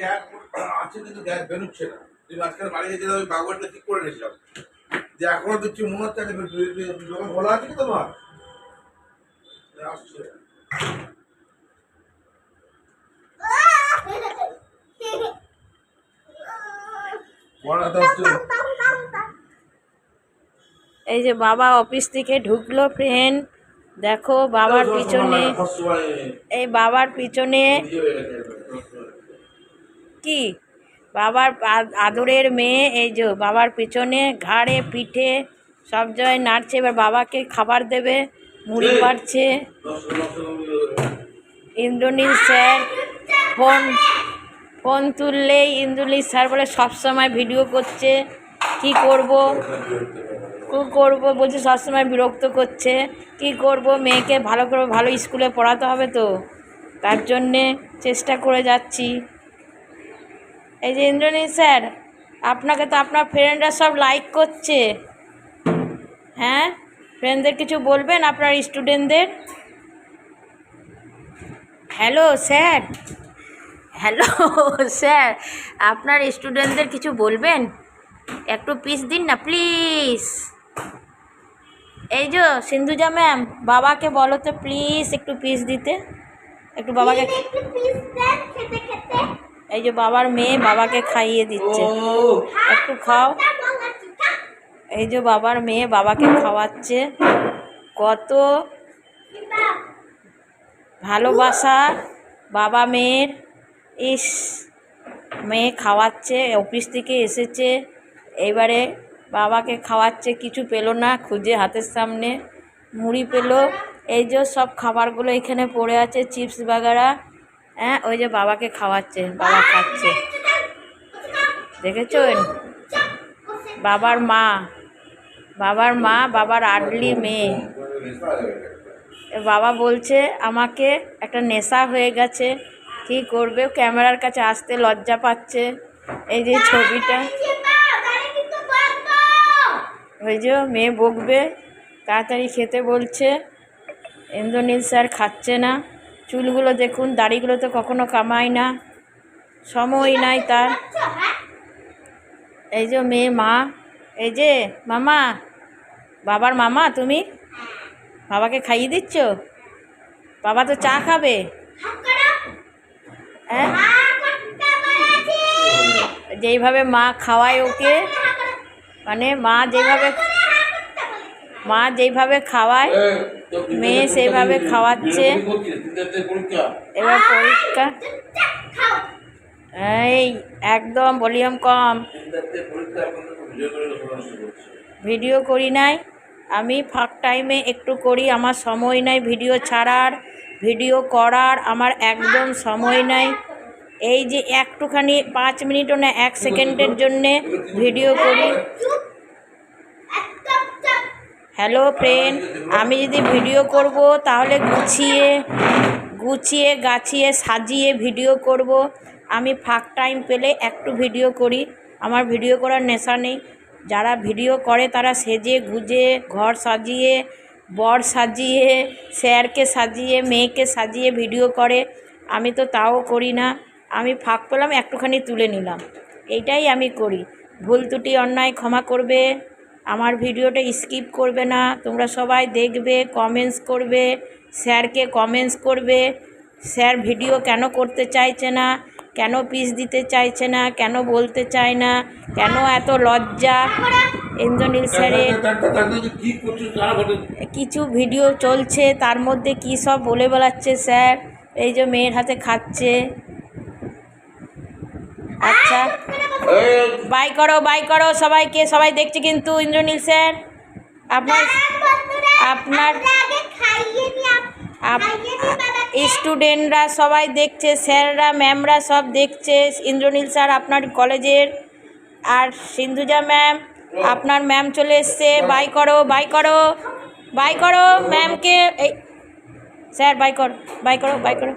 Gas আছে কিন্তু gas বেরোচ্ছে না। তুই মাঝখানে বাড়ি গেছিলাম বাগুয়ারটা ঠিক করে নিয়েছিলাম। যে এখনও দেখছি মনে হচ্ছে যখন খোলা আছে কি তোমার? আসছে। এই যে বাবা অফিস থেকে ঢুকলো ফ্রেন্ড দেখো বাবার পিছনে এই বাবার পিছনে কি? বাবার আদরের মেয়ে এই যে বাবার পিছনে ঘাড়ে পিঠে সব জায়গায় নাড়ছে এবার বাবাকে খাবার দেবে মুড়ি পাড়ছে ইন্দ্রনীল স্যার ফোন ফোন তুললেই ইন্দ্রনীল স্যার বলে সবসময় ভিডিও করছে কি করব? কি করব বলছে সবসময় বিরক্ত করছে কি করব? মেয়েকে ভালো করে ভালো স্কুলে পড়াতে হবে তো তার জন্যে চেষ্টা করে যাচ্ছি। এই যে ইন্দ্রনীল স্যার, আপনাকে তো আপনার ফ্রেন্ডরা সব লাইক করছে। হ্যাঁ? ফ্রেন্ডদের কিছু বলবেন আপনার স্টুডেন্টদের হ্যালো স্যার? হ্যালো স্যার, আপনার স্টুডেন্টদের কিছু বলবেন? একটু পিস দিন না প্লিজ এই যে সিন্ধুজা ম্যাম বাবাকে বলো তো প্লিজ একটু পিস দিতে। একটু বাবাকে এই যে বাবার মেয়ে বাবাকে খাইয়ে দিচ্ছে। একটু খাও। এই যে বাবার মেয়ে বাবাকে খাওয়াচ্ছে। কত ভালোবাসা বাবা মেয়ের। ইস, মেয়ে খাওয়াচ্ছে, অফিস থেকে এসেছে। এবারে বাবাকে খাওয়াচ্ছে, কিছু পেল না, খুঁজে হাতের সামনে। মুড়ি পেল। এই যে সব খাবারগুলো এখানে পড়ে আছে, চিপস বাগারা। হ্যাঁ ওই যে বাবাকে খাওয়াচ্ছে, বাবা খাচ্ছে। দেখেছেন বাবার মা বাবার মা, বাবার আডলি মেয়ে। বাবা বলছে, আমাকে একটা নেশা হয়ে গেছে, কী করবে? ক্যামেরার কাছে আসতে লজ্জা পাচ্ছে। এই যে ছবিটা। ওই যে মেয়ে বকবে, তাড়াতাড়ি খেতে বলছে ইন্দ্রনীল স্যার খাচ্ছে না। চুলগুলো দেখুন, দাড়িগুলো তো কখনো কামায় না সময় নাই তার। এই যে মেয়ে মা, এই যে মামা, বাবার মামা তুমি? বাবাকে খাইয়ে দিচ্ছ? বাবা তো চা খাবে। হ্যাঁ? যেইভাবে মা খাওয়ায় ওকে মানে মা যেভাবে মা যেইভাবে খাওয়ায় মেয়ে সেইভাবে খাওয়াচ্ছে। এবার পরীক্ষা। এই, একদম, ভলিউম কম। ভিডিও করি নাই। আমি ফাঁক টাইমে একটু করি, আমার সময় নাই ভিডিও ছাড়ার, ভিডিও করার, আমার একদম সময় নাই। এই যে একটুখানি পাঁচ মিনিটও না, এক সেকেন্ডের জন্যে ভিডিও করি। হ্যালো ফ্রেন্ড আমি যদি ভিডিও করব, তাহলে গুছিয়ে গুছিয়ে, গাছিয়ে, সাজিয়ে ভিডিও করব। আমি ফাঁক টাইম পেলে একটু ভিডিও করি। আমার ভিডিও করার নেশা নেই। যারা ভিডিও করে, তারা সেজে, গুজে, ঘর সাজিয়ে, বর সাজিয়ে, স্যারকে সাজিয়ে, মেয়েকে সাজিয়ে ভিডিও করে। আমি তো তাও করি না। আমি ফাঁক পেলাম, একটুখানি তুলে নিলাম। এইটাই আমি করি। ভুল ত্রুটি, অন্যায় ক্ষমা করবে। আমার ভিডিওটা স্কিপ করবে না। তোমরা সবাই দেখবে কমেন্টস করবে, স্যারকে কমেন্টস করবে। স্যার ভিডিও কেন করতে চাইছে না? কেন পিস দিতে চাইছে না? কেন বলতে চায় না? কেন এত লজ্জা? ইন্দ্রনীল স্যারের কিছু ভিডিও চলছে, তার মধ্যে কী সব বলে বেড়াচ্ছে স্যার? এই যে মেয়ের হাতে খাচ্ছে। আচ্ছা। বাই করো বাই করো সবাইকে সবাই দেখছে কিন্তু ইন্দ্রনীল স্যার। আপনার আপনার স্টুডেন্টরা সবাই দেখছে স্যাররা ম্যামরা সব দেখছে ইন্দ্রনীল স্যার আপনার কলেজের। আর সিন্ধুজা ম্যাম আপনার ম্যাম চলে এসছে। বাই করো বাই করো বাই করো ম্যামকে এই স্যার বাই করো বাই করো বাই করো।